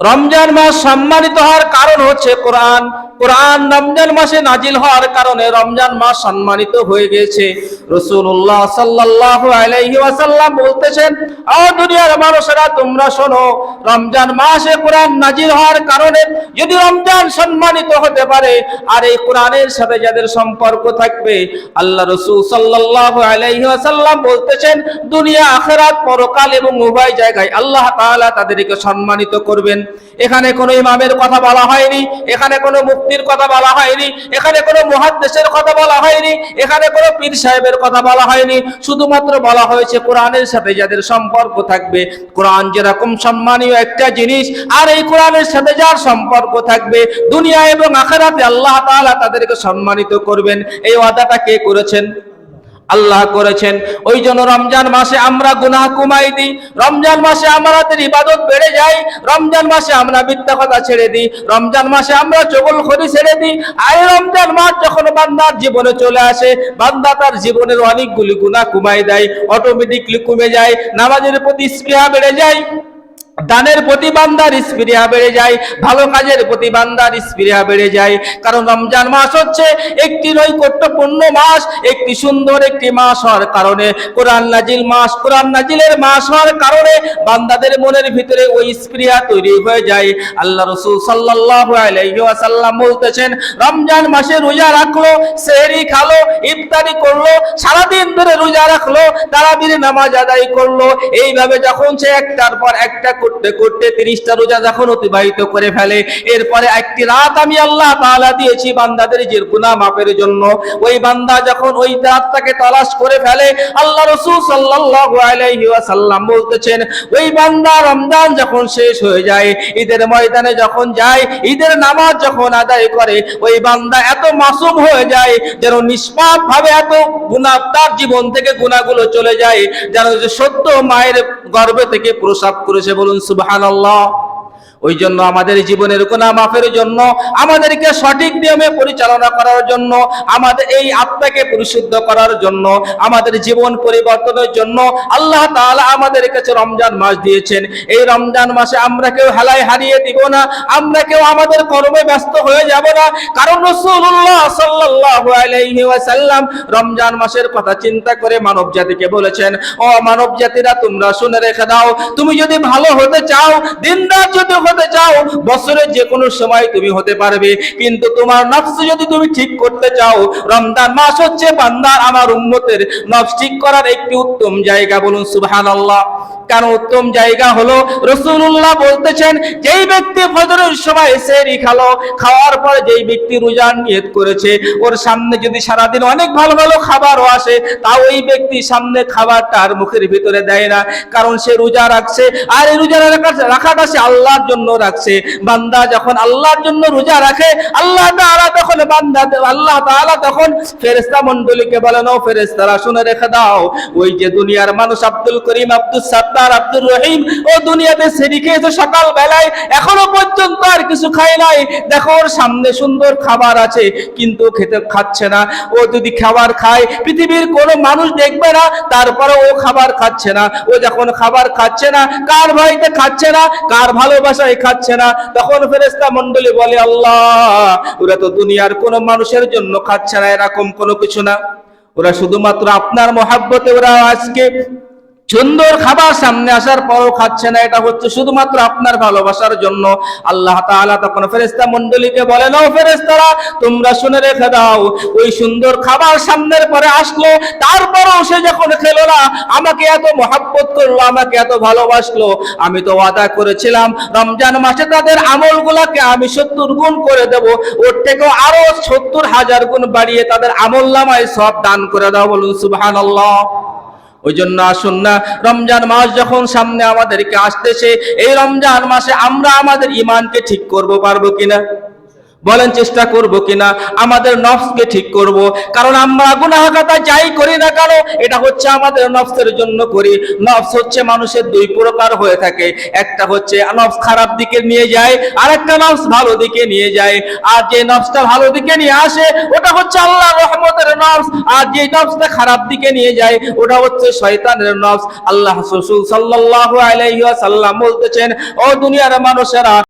রমজান মাস সম্মানিত হওয়ার কারণ হচ্ছে কোরআন। কোরআন রমজান মাসে নাজিল হওয়ার কারণে রমজান মাস সম্মানিত হয়ে গেছে। রসুল্লাহ সাল্লাল্লাহু আলাইহি ওয়াসাল্লাম বলতেছেন ও দুনিয়ার মানুষেরা, তোমরা শোনো, রমজান মাসে কোরআন নাজিল হওয়ার কারণে যদি রমজান সম্মানিত হতে পারে, আর এই কোরআনের সাথে যাদের সম্পর্ক থাকবে, আল্লাহ রসুল সাল্লাল্লাহু আলাইহি ওয়াসাল্লাম বলতেছেন, দুনিয়া, আখেরাত, পরকাল এবং উভয় জায়গায় আল্লাহ তাআলা তাদেরকে সম্মানিত করবেন। এখানে কোনো ইমামের কথা বলা হয়নি, এখানে কোনো মুক্তির কথা বলা হয়নি, এখানে কোনো মহাদ্দেশের কথা বলা হয়নি, এখানে কোনো পীর সাহেবের কথা বলা হয়নি, শুধুমাত্র বলা হয়েছে কোরআনের সাথে যাদের সম্পর্ক থাকবে, কোরআন যেরকম সম্মানীয় একটা জিনিস, আর এই কোরআনের সাথে যার সম্পর্ক থাকবে, দুনিয়া এবং আখেরাতে আল্লাহ তাআলা তাদেরকে সম্মানিত করবেন, এই ওয়াদাটা কে করেছেন? আল্লাহ করেছেন। ওই জন্য রমজান মাসে আমরা গুনাহ কমাই দিই। রমজান মাসে আমাদের ইবাদত বেড়ে যায় রমজান মাসে আমরা মিথ্যা কথা ছেড়ে দিই। রমজান মাসে আমরা চগল খড়ি ছেড়ে দিই। আর রমজান মাস যখন বান্দার জীবনে চলে আসে, বান্দা তার জীবনের অনেকগুলি গুনাহ কমাই দেয়। অটোমেটিকলি কমে যায়। নামাজের প্রতি স্পৃহা বেড়ে যায়। দানের প্রতি বান্দার বেড়ে যায়, ভালো কাজের প্রতি বান্দার বেড়ে যায়। কারণ রমজান মাস হচ্ছে একটি নৈকট্যপূর্ণ মাস, একটি সুন্দর একটি মাস হওয়ার কারণে, কোরআন নাজিল মাস, কোরআন নাজিলের মাস হওয়ার কারণে বান্দাদের মনের ভিতরে ওই স্প্রিয়া তৈরি হয়ে যায়। আল্লাহ রসুল সাল্লাল্লাহু আলাইহি বলতেছেন, রমজান মাসে রোজা রাখল, সেহরি খালো, ইফতারি করল, সারাদিন ধরে রোজা রাখল, তারাবির নামাজ আদায় করল। এইভাবে যখন সে একটার পর একটা করতে করতে তিরিশটা রোজা যখন অতিবাহিত করে ফেলে, এরপরে একটি রাত আমি আল্লাহ তাআলা দিয়েছি বান্দাদের যে গুনাহ মাপের জন্য। ওই বান্দা যখন ওই রাতটাকে তালাশ করে ফেলে, আল্লাহ রসুল আলাইহি বলতেছেন, ওই বান্দা রমজান যখন শেষ হয়ে যায়, ঈদের ময়দানে যখন যায়, ঈদের নামাজ যখন আদায় করে, ওই বান্দা এত মাসুম হয়ে যায়, যেন নিষ্পাপ ভাবে এত গুনাহ, তার জীবন থেকে গুনাহগুলো চলে যায়, যেন সত্য মায়ের গর্ভে থেকে প্রসাব করেছে বলুন সুবহানাল্লাহ। ওই জন্য আমাদের জীবনের গুনাহ মাফের জন্য, আমাদেরকে সঠিক নিয়মে পরিচালনা করার জন্য, আমাদের এই আত্মাকে পরিশুদ্ধ করার জন্য, আমাদের জীবন পরিবর্তনের জন্য আল্লাহ তাআলা আমাদের কাছে রমজান মাস দিয়েছেন। এই রমজান মাসে আমরা কেউ হেলায় হারিয়ে দিব না, আমরা কেউ আমাদের কর্মে ব্যস্ত হয়ে যাব না। কারণ রাসূলুল্লাহ রমজান মাসের কথা চিন্তা করে মানব জাতিকে বলেছেন, ও মানব জাতিরা তোমরা শুনে রেখে দাও। তুমি যদি ভালো হতে চাও দিনদার যদি হতে চাও বছরের যে কোনো সময় তুমি হতে পারবে। কিন্তু তোমার নফস যদি তুমি ঠিক করতে চাও, রমজান মাস হচ্ছে বান্দার আমার উম্মতের নফস ঠিক করার একটি উত্তম জায়গা বলুন সুবহানাল্লাহ। কারণ উত্তম জায়গা হলো রসুল্লাহ বলতেছেন, যেই ব্যক্তি ফজরের সময় সেরি খালো, খাওয়ার পরে যেই ব্যক্তি রোজার নিয়ত করেছে, ওর সামনে যদি সারাদিন অনেক ভালো ভালো খাবারও আসে, তা ওই ব্যক্তি সামনে খাবারটা আর মুখের ভিতরে দেয় না। কারণ সে রোজা রাখছে, আর এই রোজা রাখা- রাখাটা সে আল্লাহর জন্য রাখছে। বান্দা যখন আল্লাহর জন্য রোজা রাখে, আল্লাহ তাআলা তখন বান্দা, আল্লাহ তাআলা তখন ফেরেশতা মণ্ডলীকে বলেন ও ফেরেশতারা, শুনে রেখে দাও। ওই যে দুনিয়ার মানুষ আব্দুল করিম আব্দুল সাত্তার, আব্দুর রহিম, ও দুনিয়াতে সেরি খেয়েছে সকাল বেলায় এখনও পর্যন্ত আর কিছু খায় নাই। দেখো, ওর সামনে সুন্দর খাবার আছে, কিন্তু খেতে খাচ্ছে না। ও যদি খাবার খায়, পৃথিবীর কোনো মানুষ দেখবে না তারপরে ও খাবার খাচ্ছে না। ও যখন খাবার খাচ্ছে না, কার ভাইতে খাচ্ছে না, কার খাচ্ছে না। তখন ফেরেস্তা মন্ডলী বলে, আল্লাহ, ওরা তো দুনিয়ার কোনো মানুষের জন্য খাচ্ছে না, এরকম কোনো কিছু না। ওরা শুধুমাত্র আপনার মহাব্বতে ওরা আজকে সুন্দর খাবার সামনে আসার পরও খাচ্ছে না, এটা হচ্ছে শুধুমাত্র আপনার ভালোবাসার জন্য। আল্লাহ তাআলা তখন ফেরেস্তা মন্ডলীকে বলে, নাও ফেরেস্তারা তোমরা শুনে রেখে দাও, ওই সুন্দর খাবার সামনের পরে আসলো, তারপরও সে যখন খেলো না, আমাকে এত মহাব্বত করল, আমাকে এত ভালোবাসলো, আমি তো ওয়াদা করেছিলাম, রমজান মাসে তাদের আমলগুলাকে আমি সত্তর গুণ করে দেব, ওর থেকেও আরও সত্তর হাজার গুণ বাড়িয়ে তাদের আমল নামায় সব দান করে দাও বলুন, সুবহানাল্লাহ। ওই জন্য আসুন না। রমজান মাস যখন সামনে আমাদেরকে আসতেছে, এই রমজান মাসে আমরা আমাদের ইমানকে ঠিক করব পারব কিনা? বলেন চেষ্টা করব কিনা? আমাদের নফসকে ঠিক করব। কারণ আমরা গুনাহগাতা যাই করি না কেন, এটা হচ্ছে আমাদের নফসের জন্য করি। নফস হচ্ছে মানুষের দুই প্রকার হয়ে থাকে। একটা হচ্ছে নফস খারাপ দিকে নিয়ে যায় আর একটা নফস ভালো দিকে নিয়ে যায়। আর যে নফসটা ভালো দিকে নিয়ে আসে, ওটা হচ্ছে আল্লাহ রহমতের নফস। আর যে নফসটা খারাপ দিকে নিয়ে যায়, ওটা হচ্ছে শয়তানের নফস। আল্লাহ রসূল সাল্লাল্লাহু আলাইহি ওয়াসাল্লাম বলতেছেন, ও দুনিয়ার মানুষেরা